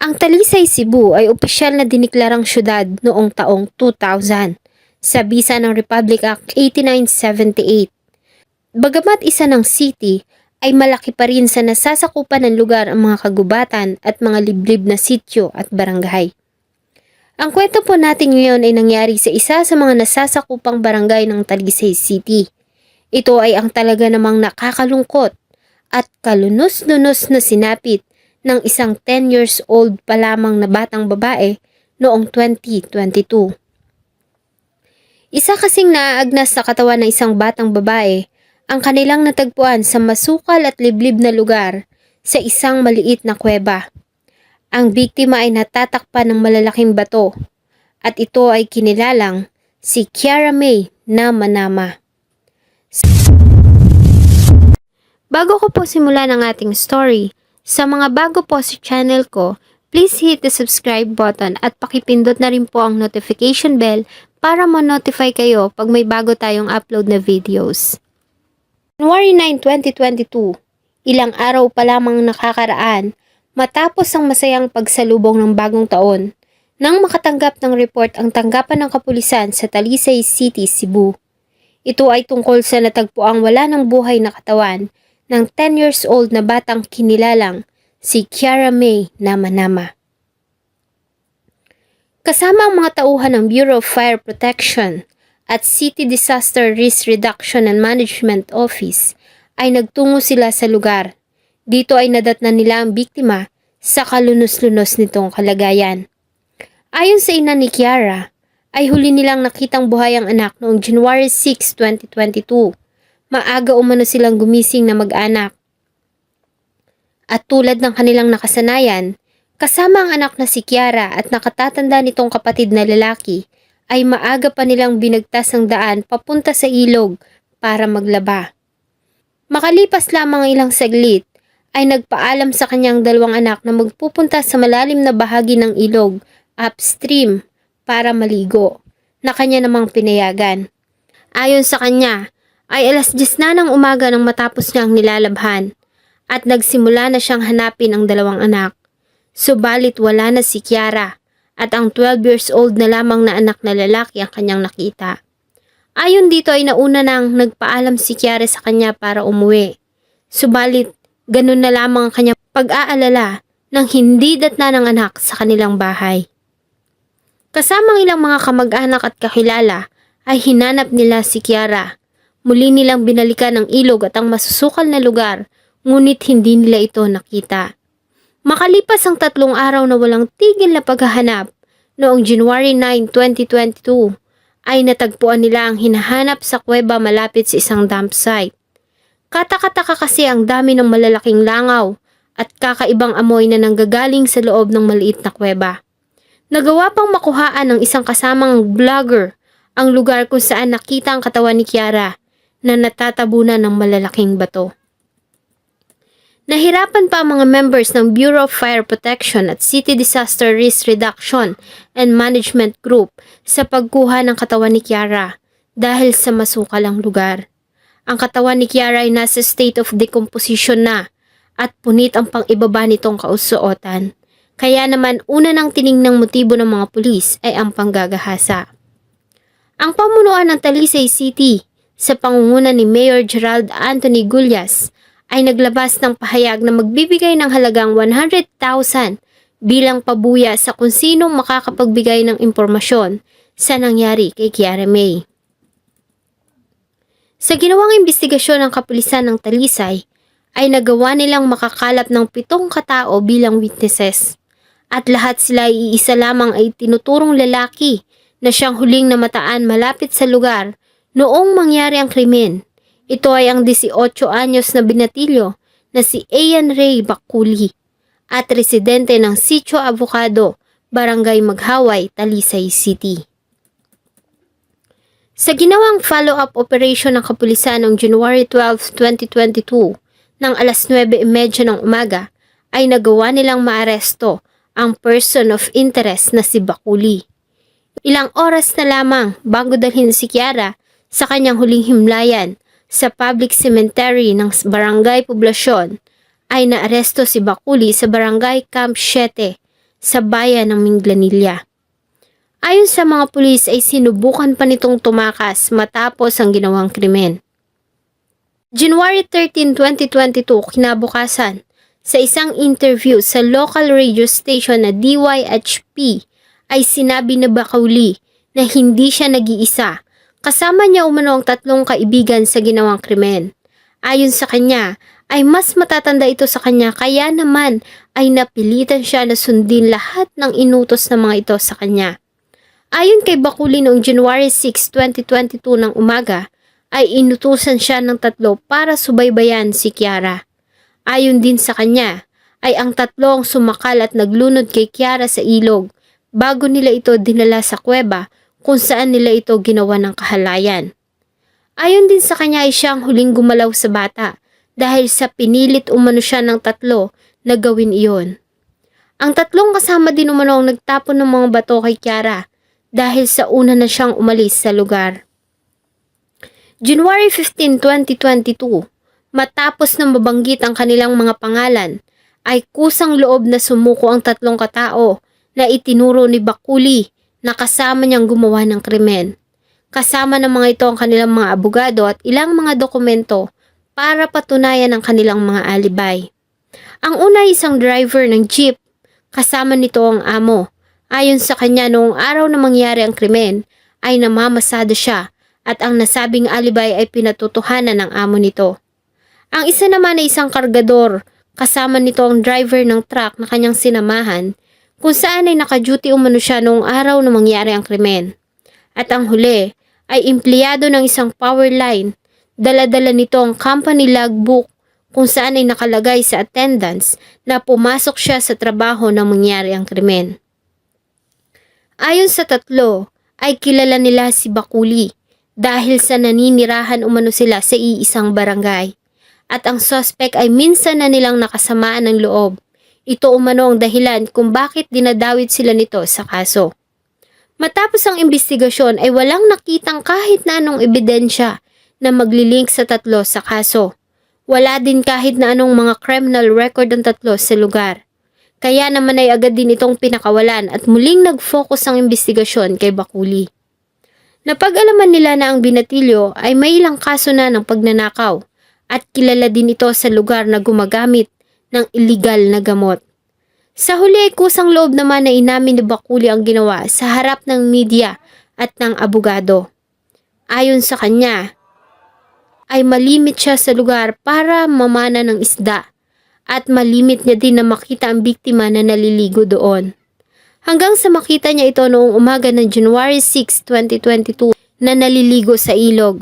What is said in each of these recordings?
Ang Talisay, Cebu ay opisyal na diniklarang syudad noong taong 2000 sa bisa ng Republic Act 8978. Bagamat isa ng city, ay malaki pa rin sa nasasakupan ng lugar ang mga kagubatan at mga liblib na sityo at barangay. Ang kwento po natin ngayon ay nangyari sa isa sa mga nasasakupang barangay ng Talisay City. Ito ay ang talaga namang nakakalungkot at kalunos-lunos na sinapit ng isang 10 years old pa lamang na batang babae noong 2022. Isa kasing naaagnas sa katawan ng isang batang babae ang kanilang natagpuan sa masukal at liblib na lugar sa isang maliit na kuweba. Ang biktima ay natatakpan ng malalaking bato at ito ay kinilalang si Kiara May na Manama. Bago ko po simulan ang ating story, sa mga bago po sa channel ko, please hit the subscribe button at pakipindot na rin po ang notification bell para ma-notify kayo pag may bago tayong upload na videos. January 9, 2022, ilang araw pa lamang nakakaraan matapos ang masayang pagsalubong ng bagong taon nang makatanggap ng report ang tanggapan ng kapulisan sa Talisay City, Cebu. Ito ay tungkol sa natagpuang wala ng buhay na katawan ng 10 years old na batang kinilalang si Kiara May Namanama. Kasama ang mga tauhan ng Bureau of Fire Protection at City Disaster Risk Reduction and Management Office ay nagtungo sila sa lugar. Dito ay nadatnan nila ang biktima sa kalunos-lunos nitong kalagayan. Ayon sa ina ni Kiara, ay huli nilang nakitang buhay ang anak noong January 6, 2022. Maaga umano silang gumising na mag-anak. At tulad ng kanilang nakasanayan, kasama ang anak na si Kiara at nakatatanda nitong kapatid na lalaki, ay maaga pa nilang binagtas ang daan papunta sa ilog para maglaba. Makalipas lamang ang ilang saglit, ay nagpaalam sa kanyang dalawang anak na magpupunta sa malalim na bahagi ng ilog, upstream, para maligo, na kanya namang pinayagan. Ayon sa kanya, ay alas 10 na ng umaga nang matapos niyang nilalabhan, at nagsimula na siyang hanapin ang dalawang anak. Subalit wala na si Kiara, at ang 12 years old na lamang na anak na lalaki ang kanyang nakita. Ayon dito ay nauna nang nagpaalam si Kiara sa kanya para umuwi. Subalit, ganun na lamang ang kanyang pag-aalala nang hindi datna ng anak sa kanilang bahay. Kasamang ilang mga kamag-anak at kakilala ay hinanap nila si Kiara. Muli nilang binalikan ang ilog at ang masusukal na lugar ngunit hindi nila ito nakita. Makalipas ang tatlong araw na walang tigil na paghahanap, noong January 9, 2022, ay natagpuan nila ang hinahanap sa kuweba malapit sa isang dump site. Katakataka kasi ang dami ng malalaking langaw at kakaibang amoy na nanggagaling sa loob ng maliit na kuweba. Nagawa pang makuhaan ng isang kasamang vlogger ang lugar kung saan nakita ang katawan ni Kiara na natatabunan ng malalaking bato. Nahirapan pa ang mga members ng Bureau of Fire Protection at City Disaster Risk Reduction and Management Group sa pagkuha ng katawan ni Kiara dahil sa masukalang lugar. Ang katawan ni Kiara ay nasa state of decomposition na at punit ang pang-ibaba nitong kausuotan. Kaya naman una nang tiningnang motibo ng mga pulis ay ang panggagahasa. Ang pamunuan ng Talisay City sa pangunguna ni Mayor Gerald Anthony Gullas ay naglabas ng pahayag na magbibigay ng halagang 100,000 bilang pabuya sa kung sinong makakapagbigay ng impormasyon sa nangyari kay Kiara May. Sa ginawang investigasyon ng kapulisan ng Talisay, ay nagawa nilang makakalap ng pitong katao bilang witnesses. At lahat sila ay iisa lamang ay tinuturong lalaki na siyang huling namataan malapit sa lugar noong mangyari ang krimen. Ito ay ang 18 anyos na binatilyo na si Ian Ray Bakuli at residente ng Sitio Avocado, Barangay Maghaway, Talisay City. Sa ginawang follow-up operation ng kapulisan noong January 12, 2022, ng alas 9.30 ng umaga, ay nagawa nilang maaresto ang person of interest na si Bakuli. Ilang oras na lamang bago dalhin si Kiara sa kanyang huling himlayan sa public cemetery ng Barangay Poblasyon ay naaresto si Bakuli sa Barangay Camp 7 sa bayan ng Minglanilla. Ayon sa mga pulis ay sinubukan pa nitong tumakas matapos ang ginawang krimen. January 13, 2022, kinabukasan, sa isang interview sa local radio station na DYHP ay sinabi ni Bakauli na hindi siya nag-iisa. Kasama niya umano ang tatlong kaibigan sa ginawang krimen. Ayon sa kanya, ay mas matatanda ito sa kanya kaya naman ay napilitan siya na sundin lahat ng inutos ng mga ito sa kanya. Ayon kay Bakuli noong January 6, 2022 ng umaga, ay inutusan siya ng tatlo para subaybayan si Kiara. Ayon din sa kanya, ay ang tatlo ang sumakal at naglunod kay Kiara sa ilog bago nila ito dinala sa kuweba kung saan nila ito ginawa ng kahalayan. Ayon din sa kanya ay siyang huling gumalaw sa bata dahil sa pinilit umano siya ng tatlo na gawin iyon. Ang tatlong kasama din umano ang nagtapon ng mga bato kay Kiara dahil sa una na siyang umalis sa lugar. January 15, 2022, matapos na mabanggit ang kanilang mga pangalan, ay kusang loob na sumuko ang tatlong katao na itinuro ni Bakuli na kasama niyang gumawa ng krimen. Kasama ng mga ito ang kanilang mga abogado at ilang mga dokumento para patunayan ang kanilang mga alibay. Ang una isang driver ng jeep, kasama nito ang amo. Ayon sa kanya noong araw na mangyari ang krimen, ay namamasada siya at ang nasabing alibay ay pinatutuhanan ng amo nito. Ang isa naman ay isang kargador, kasama nito ang driver ng truck na kanyang sinamahan, kung saan ay nakaduty umano siya noong araw na mangyari ang krimen. At ang huli ay empleyado ng isang power line, daladala nito ang company logbook kung saan ay nakalagay sa attendance na pumasok siya sa trabaho nang mangyari ang krimen. Ayon sa tatlo, ay kilala nila si Bakuli dahil sa naninirahan umano sila sa iisang barangay. At ang suspect ay minsan na nilang nakasamaan ng loob. Ito umano ang dahilan kung bakit dinadawit sila nito sa kaso. Matapos ang investigasyon ay walang nakitang kahit na anong ebidensya na maglilink sa tatlo sa kaso. Wala din kahit na anong mga criminal record ng tatlo sa lugar. Kaya naman ay agad din itong pinakawalan at muling nag-focus ang investigasyon kay Bakuli. Napag-alaman nila na ang binatilyo ay may ilang kaso na ng pagnanakaw at kilala din ito sa lugar na gumagamit ng illegal na gamot. Sa huli ay kusang loob naman na inamin ni Bakuli ang ginawa sa harap ng media at ng abogado. Ayon sa kanya, ay malimit siya sa lugar para mamana ng isda at malimit niya din na makita ang biktima na naliligo doon. Hanggang sa makita niya ito noong umaga ng January 6, 2022 na naliligo sa ilog.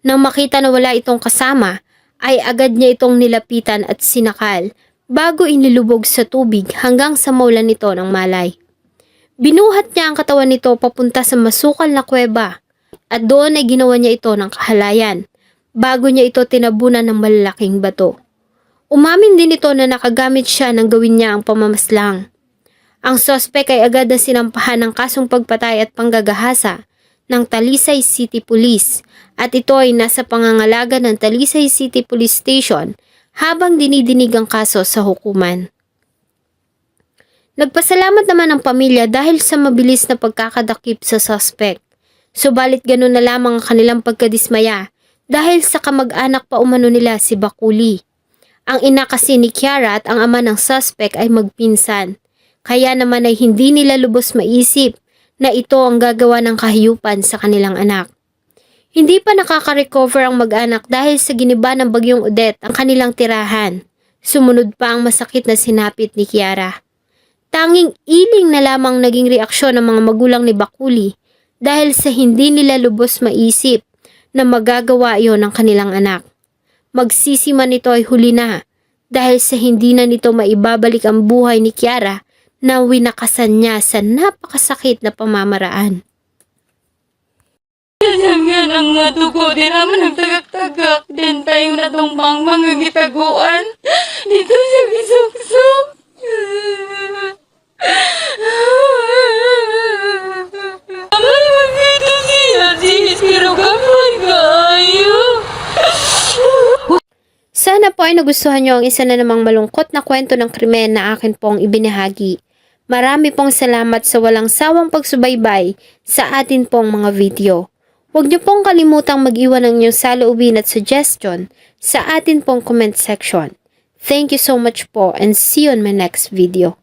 Nang makita na wala itong kasama, ay agad niya itong nilapitan at sinakal bago inilubog sa tubig hanggang sa maulan nito ng malay. Binuhat niya ang katawan nito papunta sa masukal na kuweba at doon ay ginawa niya ito ng kahalayan bago niya ito tinabunan ng malalaking bato. Umamin din ito na nakagamit siya nang gawin niya ang pamamaslang. Ang sospek ay agad na sinampahan ng kasong pagpatay at panggagahasa ng Talisay City Police at ito ay nasa pangangalaga ng Talisay City Police Station habang dinidinig ang kaso sa hukuman. Nagpasalamat naman ang pamilya dahil sa mabilis na pagkakadakip sa suspect. Subalit ganun na lamang ang kanilang pagkadismaya dahil sa kamag-anak pa umano nila si Bakuli. Ang ina kasi ni Kiara at ang ama ng suspect ay magpinsan. Kaya naman ay hindi nila lubos maisip na ito ang gagawa ng kahiyupan sa kanilang anak. Hindi pa nakaka-recover ang mag-anak dahil sa giniba ng bagyong Odette ang kanilang tirahan. Sumunod pa ang masakit na sinapit ni Kiara. Tanging iling na lamang naging reaksyon ng mga magulang ni Bakuli dahil sa hindi nila lubos maisip na magagawa iyon ng kanilang anak. Magsisi man ito ay huli na dahil sa hindi na nito maibabalik ang buhay ni Kiara na winakasan niya sa napakasakit na pamamaraan. Kanya nga ng mga dugo, di naman nagtagak-tagak. Din tayo na tong bang mga gitaguan. Dito sa gisok-sok. Amay magkito siya, sis, pero gamay kayo. Sana po ay nagustuhan niyo ang isa na namang malungkot na kwento ng krimen na akin pong ibinahagi. Marami pong salamat sa walang sawang pagsubaybay sa atin pong mga video. Huwag niyo pong kalimutang mag-iwan ng inyong saloobin at suggestion sa atin pong comment section. Thank you so much po and see you on my next video.